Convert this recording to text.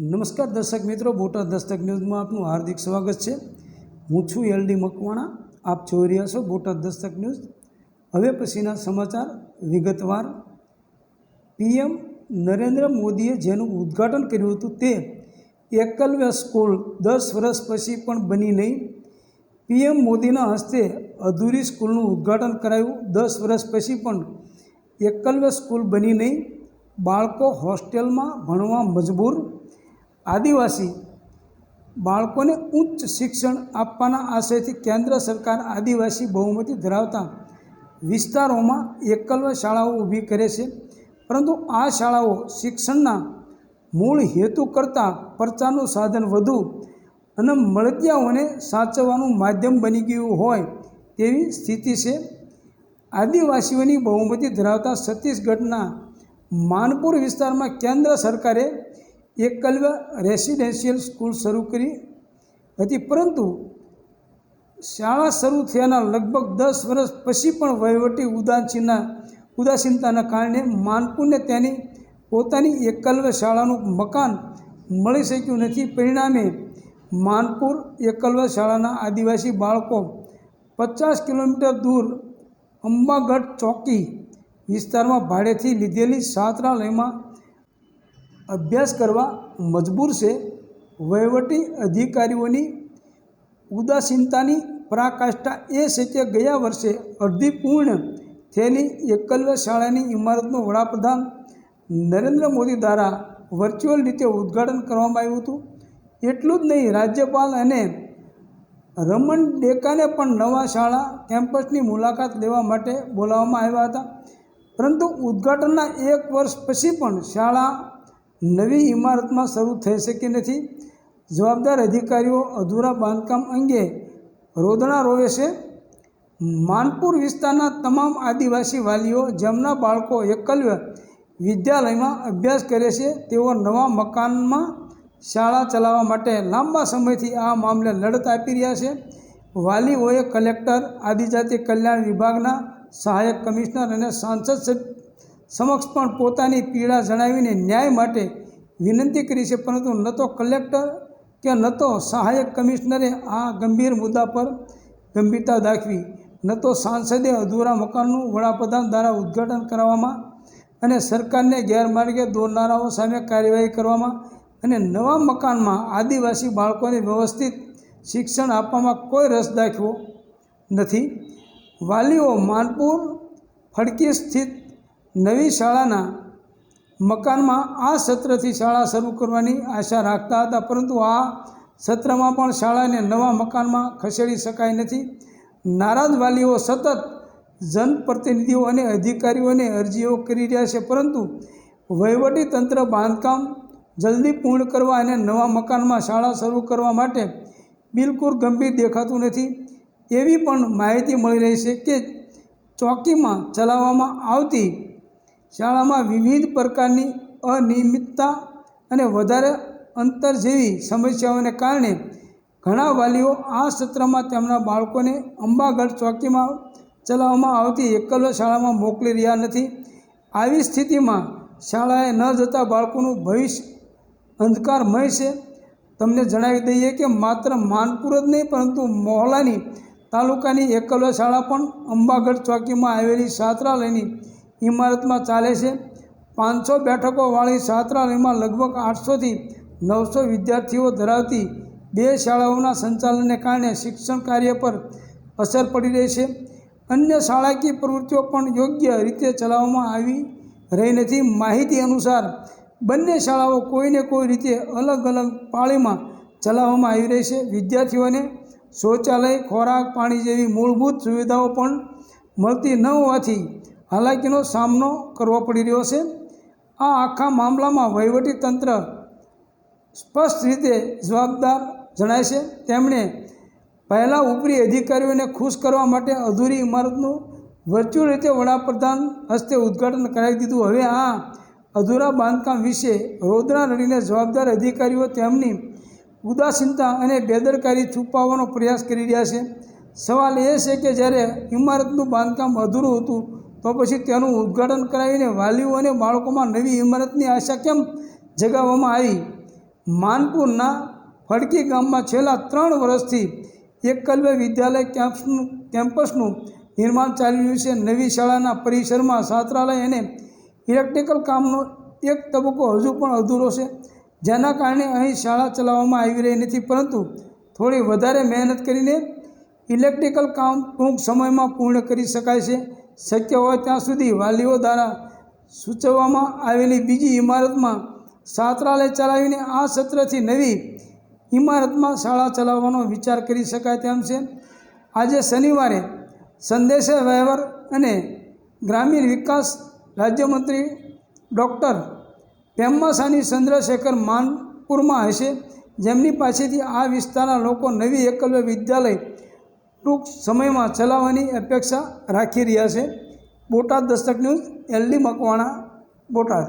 નમસ્કાર દર્શક મિત્રો, બોટાદ દસ્તક ન્યૂઝમાં આપનું હાર્દિક સ્વાગત છે. હું છું એલડી મકવાણા, આપ જોઈ રહ્યા છો બોટાદ દસ્તક ન્યૂઝ. હવે પછીના સમાચાર વિગતવાર. પીએમ નરેન્દ્ર મોદીએ જેનું ઉદ્ઘાટન કર્યું હતું તે એકલવ્ય સ્કૂલ દસ વર્ષ પછી પણ બની નહીં. પીએમ મોદીના હસ્તે અધૂરી સ્કૂલનું ઉદ્ઘાટન કરાયું. દસ વર્ષ પછી પણ એકલવ્ય સ્કૂલ બની નહીં. બાળકો હોસ્ટેલમાં ભણવા મજબૂર. આદિવાસી બાળકોને ઉચ્ચ શિક્ષણ આપવાના આશયથી કેન્દ્ર સરકાર આદિવાસી બહુમતી ધરાવતા વિસ્તારોમાં એકલવ્ય શાળાઓ ઊભી કરે છે. પરંતુ આ શાળાઓ શિક્ષણના મૂળ હેતુ કરતાં પ્રચારનું સાધન વધુ અને મળતિયાઓને સાચવવાનું માધ્યમ બની ગયું હોય તેવી સ્થિતિ છે. આદિવાસીઓની બહુમતી ધરાવતા છત્તીસગઢના માનપુર વિસ્તારમાં કેન્દ્ર સરકારે એકલવ્ય રેસિડેન્શિયલ સ્કૂલ શરૂ કરી હતી, પરંતુ શાળા શરૂ થયાના લગભગ દસ વર્ષ પછી પણ વહીવટી ઉદાસીના, ઉદાસીનતાના કારણે માનપુરને તેની પોતાની એકલવ્ય શાળાનું મકાન મળી શક્યું નથી. પરિણામે માનપુર એકલવ્ય શાળાના આદિવાસી બાળકો પચાસ કિલોમીટર દૂર અંબાગઢ ચોકી વિસ્તારમાં ભાડેથી લીધેલી છાત્રાલયમાં અભ્યાસ કરવા મજબૂર છે. વહીવટી અધિકારીઓની ઉદાસીનતાની પરાકાષ્ઠા એ છે કે ગયા વર્ષે અડધી પૂર્ણ થયેલી એકલવ્ય શાળાની ઇમારતનું વડાપ્રધાન નરેન્દ્ર મોદી દ્વારા વર્ચ્યુઅલ રીતે ઉદ્ઘાટન કરવામાં આવ્યું હતું. એટલું જ નહીં, રાજ્યપાલ અને રમન ડેકાને પણ નવા શાળા કેમ્પસની મુલાકાત લેવા માટે બોલાવવામાં આવ્યા હતા. પરંતુ ઉદ્ઘાટનના એક વર્ષ પછી પણ શાળા નવી ઇમારતમાં શરૂ થઈ શકી નથી. જવાબદાર અધિકારીઓ અધૂરા બાંધકામ અંગે રોદણા રોવે છે. માનપુર વિસ્તારના તમામ આદિવાસી વાલીઓ, જેમના બાળકો એકલવ્ય વિદ્યાલયમાં અભ્યાસ કરે છે, તેઓ નવા મકાનમાં શાળા ચલાવવા માટે લાંબા સમયથી આ મામલે લડત આપી રહ્યા છે. વાલીઓએ કલેક્ટર, આદિજાતિ કલ્યાણ વિભાગના સહાયક કમિશનર અને સાંસદ સમક્ષ પણ પોતાની પીડા જણાવીને ન્યાય માટે વિનંતી કરી છે, પરંતુ ન તો કલેક્ટર કે ન તો સહાયક કમિશનરે આ ગંભીર મુદ્દા પર ગંભીરતા દાખવી, ન તો સાંસદે અધૂરા મકાનનું વડાપ્રધાન દ્વારા ઉદ્ઘાટન કરવામાં અને સરકારને ગેરમાર્ગે દોરનારાઓ સામે કાર્યવાહી કરવામાં અને નવા મકાનમાં આદિવાસી બાળકોને વ્યવસ્થિત શિક્ષણ આપવામાં કોઈ રસ દાખવ્યો નથી. વાલીઓ માનપુર, ફડકી સ્થિત નવી શાળાના મકાનમાં આ સત્રથી શાળા શરૂ કરવાની આશા રાખતા હતા, પરંતુ આ સત્રમાં પણ શાળાને નવા મકાનમાં ખસેડી શકાય નથી. નારાજ વાલીઓ સતત જનપ્રતિનિધિઓ અને અધિકારીઓને અરજીઓ કરી રહ્યા છે, પરંતુ તંત્ર બાંધકામ જલ્દી પૂર્ણ કરવા અને નવા મકાનમાં શાળા શરૂ કરવા માટે બિલકુલ ગંભીર દેખાતું નથી. એવી પણ માહિતી મળી રહી છે કે ચોકીમાં ચલાવવામાં આવતી શાળામાં વિવિધ પ્રકારની અનિયમિતતા અને વધારે અંતર જેવી સમસ્યાઓને કારણે ઘણા વાલીઓ આ સત્રમાં તેમના બાળકોને અંબાગઢ ચોકીમાં ચલાવવામાં આવતી એકલવ્ય શાળામાં મોકલી રહ્યા નથી. આવી સ્થિતિમાં શાળાએ ન જતા બાળકોનું ભવિષ્ય અંધકારમય છે. તમને જણાવી દઈએ કે માત્ર માનપુર જ નહીં, પરંતુ મોહલાની તાલુકાની એકલવ્ય શાળા પણ અંબાગઢ ચોકીમાં આવેલી છાત્રાલયની ઇમારતમાં ચાલે છે. પાંચસો બેઠકોવાળી છાત્રાલયમાં લગભગ આઠસોથી નવસો વિદ્યાર્થીઓ ધરાવતી બે શાળાઓના સંચાલનને કારણે શિક્ષણ કાર્ય પર અસર પડી રહી છે. અન્ય શાળાકીય પ્રવૃત્તિઓ પણ યોગ્ય રીતે ચલાવવામાં આવી રહી નથી. માહિતી અનુસાર, બંને શાળાઓ કોઈને કોઈ રીતે અલગ અલગ પાળીમાં ચલાવવામાં આવી રહી છે. વિદ્યાર્થીઓને શૌચાલય, ખોરાક, પાણી જેવી મૂળભૂત સુવિધાઓ પણ મળતી ન હોવાથી હાલાકીનો સામનો કરવો પડી રહ્યો છે. આ આખા મામલામાં વહીવટી તંત્ર સ્પષ્ટ રીતે જવાબદાર જણાય છે. તેમણે પહેલાં ઉપરી અધિકારીઓને ખુશ કરવા માટે અધૂરી ઇમારતનું વર્ચ્યુઅલ રીતે વડાપ્રધાન હસ્તે ઉદ્ઘાટન કરાવી દીધું. હવે આ અધૂરા બાંધકામ વિશે રોદના રડીને જવાબદાર અધિકારીઓ તેમની ઉદાસીનતા અને બેદરકારી છુપાવવાનો પ્રયાસ કરી રહ્યા છે. સવાલ એ છે કે જ્યારે ઇમારતનું બાંધકામ અધૂરું હતું તો પછી તેનું ઉદ્ઘાટન કરાવીને વાલીઓ અને બાળકોમાં નવી ઇમારતની આશા કેમ જગાવવામાં આવી? માનપુરના ફડકી ગામમાં છેલ્લા ત્રણ વર્ષથી એકલવ્ય વિદ્યાલય કેમ્પસનું કેમ્પસનું નિર્માણ ચાલી રહ્યું છે. નવી શાળાના પરિસરમાં છાત્રાલય અને ઇલેક્ટ્રિકલ કામનો એક તબક્કો હજુ પણ અધૂરો છે. જેના કારણે અહીં શાળા ચલાવવામાં આવી રહી નથી. પરંતુ થોડી વધારે મહેનત કરીને ઇલેક્ટ્રિકલ કામ ટૂંક સમયમાં પૂર્ણ કરી શકાય છે. શક્ય હોય ત્યાં સુધી વાલીઓ દ્વારા સૂચવવામાં આવેલી બીજી ઇમારતમાં છાત્રાલય ચલાવીને આ સત્રથી નવી ઇમારતમાં શાળા ચલાવવાનો વિચાર કરી શકાય તેમ છે. આજે શનિવારે સંદેશા વ્યવહાર અને ગ્રામીણ વિકાસ રાજ્યમંત્રી ડૉક્ટર પેમ્માસાની ચંદ્રશેખર માનપુરમાં હશે. જેમની પાસેથી આ વિસ્તારના લોકો નવી એકલવ્ય વિદ્યાલય ટૂંક સમયમાં ચલાવવાની અપેક્ષા રાખી રહ્યા છે. Botad Dastak news LD Makwana Botad.